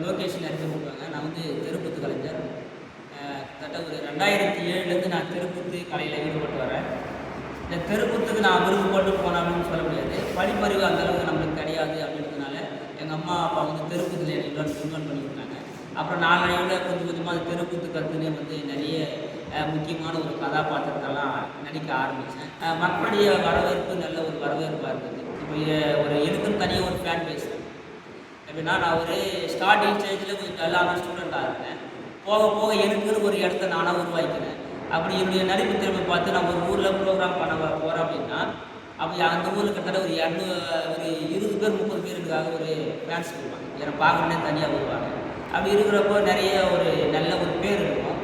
Location அறிக்கை நான் வந்து தெருக்கூத்து கலைஞர். கிட்டத்தட்ட ஒரு ரெண்டாயிரத்தி ஏழுலேருந்து நான் தெருக்கூத்து கலையில் ஈடுபட்டு வரேன். இந்த தெருக்கூத்துக்கு நான் விருப்பப்பட்டு போனேன் அப்படின்னு சொல்ல முடியாது. படிப்பறிவு அந்தளவுக்கு நம்மளுக்கு கிடையாது அப்படின்றதுனால எங்கள் அம்மா அப்பா வந்து தெருக்கூத்தில் என்னை இன்வென்ட் பண்ணியிருக்காங்க. அப்புறம் விட்டாங்க அப்புறம் நாளடைவில் கொஞ்சம் கொஞ்சமாக அந்த தெருக்கூத்து கற்றுனே வந்து நிறைய முக்கியமான ஒரு கதாபாத்திரத்தெல்லாம் நடிக்க ஆரம்பித்தேன். மக்களுடைய வரவேற்பு நல்ல ஒரு வரவேற்பாக இருந்தது. இப்போ ஒரு எனக்குன்னு தனியாக ஒரு ஃபேன் பேஸ் எப்படின்னா நான் ஒரு ஸ்டார்டிங் ஸ்டேஜில் கொஞ்சம் டல்லான ஸ்டூடெண்ட்டாக இருந்தேன். போக போக எனக்குன்னு ஒரு இடத்த நானாக உருவாக்கினேன். அப்படி என்னுடைய நடிப்பு திறமை பார்த்து நான் ஒரு ஊரில் ப்ரோக்ராம் பண்ண போகிறேன் அப்படின்னா அப்படி அந்த ஊரில் கிட்டத்தட்ட ஒரு இரநூறு ஒரு இருபது பேர் முப்பது பேருக்காக ஒரு ஃபேன்ஸ் வருவாங்க என்னை பார்க்கணுன்னே தனியாக வருவாங்க. அப்படி இருக்கிறப்போ நிறைய ஒரு நல்ல ஒரு பேர் இருக்கும்.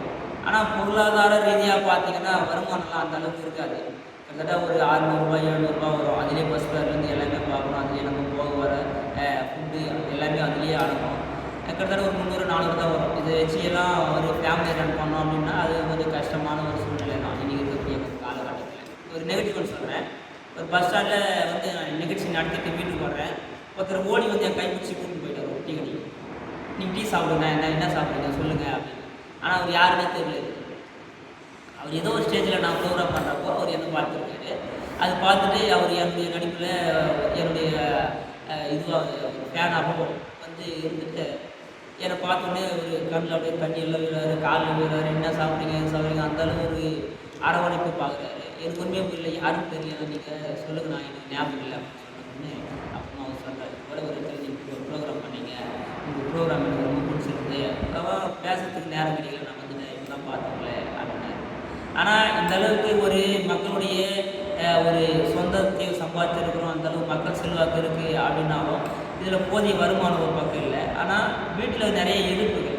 ஆனால் பொருளாதார ரீதியாக பார்த்தீங்கன்னா வருமானம்லாம் அந்த அளவுக்கு இருக்காது. கிட்டத்தட்ட ஒரு அறுநூறுபா எழுநூறுபா வரும். அதிலே பஸ் ஃபேர்லேருந்து எல்லாமே பார்க்கணும். அதிலே நம்ம போக வர ஃபுட்டு எல்லாமே அதுலேயே அடங்கும் கிட்டத்தட்ட ஒரு முந்நூறு நானூறு தான் வரும். இது வச்சு எல்லாம் ஒரு ஃபேமிலி ரன் பண்ணோம் அப்படின்னா அது கொஞ்சம் கஷ்டமான ஒரு சூழ்நிலை தான். இன்றைக்கி இருக்கக்கூடிய காலகட்டத்தில். ஒரு நெகட்டிவ் சொல்கிறேன் ஒரு பஸ் ஸ்டாண்டில் வந்து நான் நிகழ்ச்சி நடத்திட்டு வீட்டுக்கு வர்றேன். ஒருத்தர் ஓடி வந்து என் கைப்பிடிச்சி கூட்டிட்டு போயிட்டார் ஒரு டீ கடி நீங்கள் டீ சாப்பிடுங்க என்ன என்ன சாப்பிடுங்க சொல்லுங்கள் அப்படின்னு. ஆனால் அவர் யாருன்னே தெரியல அவர் ஏதோ ஒரு ஸ்டேஜில் நான் ப்ரோக்ராம் பண்ணுறப்போ அவர் என்ன பார்த்துருக்காரு. அது பார்த்துட்டு அவர் என்னுடைய நடிப்பில் இதுவாக ஃபேனாகவும் வந்து இருந்துட்டு என்னை பார்த்தோன்னே ஒரு கண்ணில் அப்படியே தண்ணி எல்லாம் விழுறாரு காலில் விழுறாரு என்ன சாப்பிட்றீங்க சாப்பிட்றீங்க அந்த ஒரு அரவணைப்பு பார்க்குறாரு. எனக்கு உண்மையே புரியல யாரும் தெரியல நீங்கள் சொல்லுங்க நான் எனக்கு ஞாபகம் இல்லை அப்படின்னு அப்புறமா அவர் சொல்கிறார் கூட ஒரு இடத்துல நீங்கள் ஒரு ப்ரோக்ராம் பண்ணீங்க உங்கள் ப்ரோக்ராம் எனக்கு ரொம்ப பிடிச்சிருந்து அதான் பேசுறதுக்கு நேரம் கிடைக்கல நான் வந்துட்டேன் இப்போ தான் பார்த்தோங்களே அப்படின்னாரு ஆனால் இந்த அளவுக்கு ஒரு மக்களுடைய ஒரு சொந்தத்தையும் சம்பாதிச்சிருக்கிறோம் அந்த அளவுக்கு மக்கள் செல்வாக்கு இருக்குது அப்படின்னாலும் இதில் போதிய வருமானம் ஒரு பக்கம் இல்லை. ஆனால் வீட்டில் நிறைய எதிர்ப்புகள்.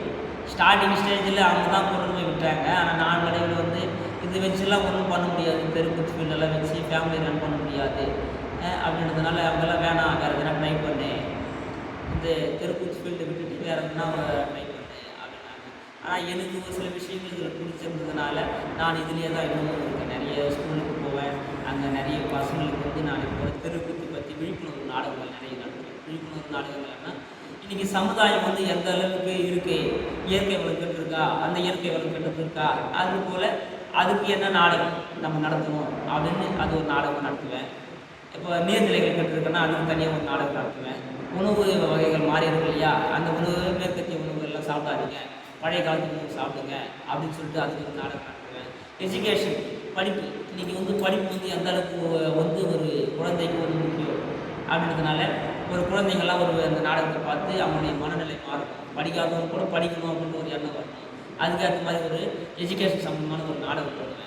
ஸ்டார்டிங் ஸ்டேஜில் அவங்க தான் கொண்டு போய் விட்டாங்க. ஆனால் நான் நடைவில் வந்து இது வச்சுலாம் ஒன்றும் பண்ண முடியாது. தெருக்குத்து ஃபீல்டெல்லாம் வச்சு ஃபேமிலி ரன் பண்ண முடியாது. அப்படின்றதுனால அவங்கெல்லாம் வேணாம். வேறு எதனா ட்ரை பண்ணு. இந்த தெருக்கூத்து ஃபீல்டு விட்டுட்டு வேறு எதுனா ட்ரை ஆனால் எனக்கு ஒரு சில விஷயங்கள் இதில் பிடிச்சிருந்ததுனால நான் இதுலேயே தான் இன்னும் இருக்கேன். நிறைய ஸ்கூலுக்கு போவேன். அங்கே நிறைய பசங்களுக்கு வந்து நான் இப்போ தெருக்கூத்து பற்றி விழிப்புணர்வு நாடகங்கள் நிறைய நடத்துவேன். விழிப்புணர்வு நாடகங்கள்னா இன்றைக்கி சமுதாயம் வந்து எந்த அளவுக்கு இருக்கு இயற்கை வளர்க்கிட்டு இருக்கா அந்த இயற்கை வளம் இருக்கா அது போல் அதுக்கு என்ன நாடகம் நம்ம நடத்தணும் அப்படின்னு அது ஒரு நாடகம் நடத்துவேன். இப்போ நீர்நிலைகள் கட்டிருக்குன்னா அதுக்கு தனியாக ஒரு நாடகம் நடத்துவேன். உணவு வகைகள் மாறி இருக்கு இல்லையா? அந்த உணவு மேற்கத்திய உணவுகள்லாம் சாப்பிடாதீங்க. பழைய காலத்துக்கு சாப்பிடுங்க அப்படின்னு சொல்லிட்டு அதுக்கு ஒரு நாடகம் நடத்துவேன் எஜுகேஷன் படிப்பு. இன்றைக்கி வந்து படிப்பு வந்து எந்த அளவுக்கு வந்து ஒரு குழந்தைக்கு ஒரு முக்கியம் அப்படின்றதுனால ஒரு குழந்தைங்கள்லாம் ஒரு அந்த நாடகத்தை பார்த்து அவங்களுடைய மனநிலை மாறும். படிக்காதவங்க கூட படிக்கணும் அப்படின்னு ஒரு எண்ணம் வரணும் அதுக்கேற்ற மாதிரி ஒரு எஜுகேஷன் சம்மந்தமான ஒரு நாடகம் போடுவேன்.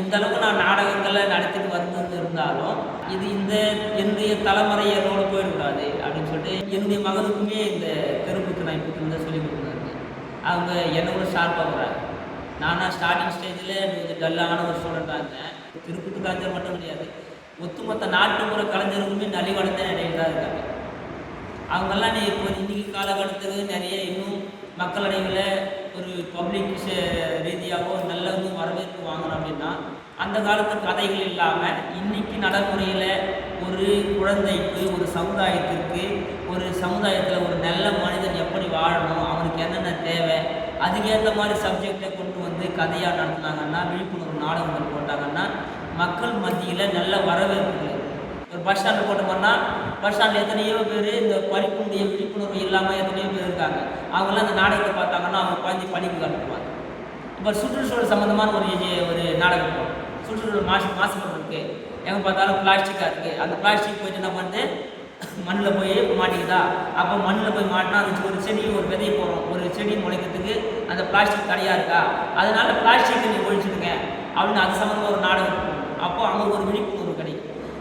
இந்த அளவுக்கு நான் நாடகங்களை நடத்திட்டு வந்து இருந்தாலும் இது இந்த என்னுடைய தலைமுறையோட போயிடக்கூடாது அப்படின்னு சொல்லிட்டு என்னுடைய மகனுக்குமே இந்த தெருப்புக்கு நான் இப்போ தான் சொல்லி கொடுக்குறாரு அவங்க என்னை ஒரு ஷார்ப் பார்க்குறாங்க நானாக ஸ்டார்டிங் ஸ்டேஜில் கொஞ்சம் டல்லான ஒரு ஸ்டூடெண்ட்டாக இருந்தேன் திருப்பூர் கலைஞர் மட்டும் கிடையாது. ஒட்டுமொத்த நாட்டுப்புற கலைஞர்களுமே நலிவடைந்த நிலையில் தான் இருக்காங்க. அவங்கெல்லாம் நீ இப்போ இன்றைக்கி காலகட்டத்துக்கு நிறைய இன்னும் மக்களடைவில் ஒரு பப்ளிக் ரீதியாகவோ நல்ல இன்னும் வரவேற்பு வாங்கணும் அப்படின்னா அந்த காலத்து கதைகள் இல்லாமல் இன்னைக்கு நடைமுறையில் ஒரு குழந்தைக்கு ஒரு சமுதாயத்திற்கு ஒரு சமுதாயத்தில் ஒரு நல்ல மனித அதுக்கேற்ற மாதிரி சப்ஜெக்டை கொண்டு வந்து கதையாக நடத்துனாங்கன்னா விழிப்புணர்வு நாடகங்கள் போட்டாங்கன்னா மக்கள் மத்தியில் நல்ல வரவேற்பு ஒரு பஸ் ஸ்டாண்டு போட்டோம்னா பஸ் ஸ்டாண்டில் எத்தனையோ பேர் இந்த படிப்புடைய விழிப்புணர்வு இல்லாமல் எத்தனையோ பேர் இருக்காங்க. அவங்களாம் அந்த நாடகத்தை பார்த்தாங்கன்னா அவங்க குழந்தை படிப்பு கற்றுக்குவாங்க இப்போ சுற்றுச்சூழல் சம்மந்தமான ஒரு ஒரு நாடகம் போடும் சுற்றுச்சூழல் மாசு மாசுபாடு இருக்குது எங்கே பார்த்தாலும் பிளாஸ்டிக்காக இருக்குது அந்த பிளாஸ்டிக் போயிட்டு என்ன பண்ணுது? மண்ணில் போய் மாட்டிக்குதா அப்போ மண்ணில் போய் மாட்டினா அது ஒரு செடி ஒரு விதையை போகிறோம் ஒரு செடி முளைக்கிறதுக்கு அந்த பிளாஸ்டிக் தடையாக இருக்கா? அதனால் பிளாஸ்டிக்கை நீ ஒழிச்சுடுங்க. அப்படின்னு அது சம்மந்தமாக ஒரு நாடகம் அப்போது அப்போ அவங்களுக்கு ஒரு விழிப்புணர்வு கிடைக்கும்.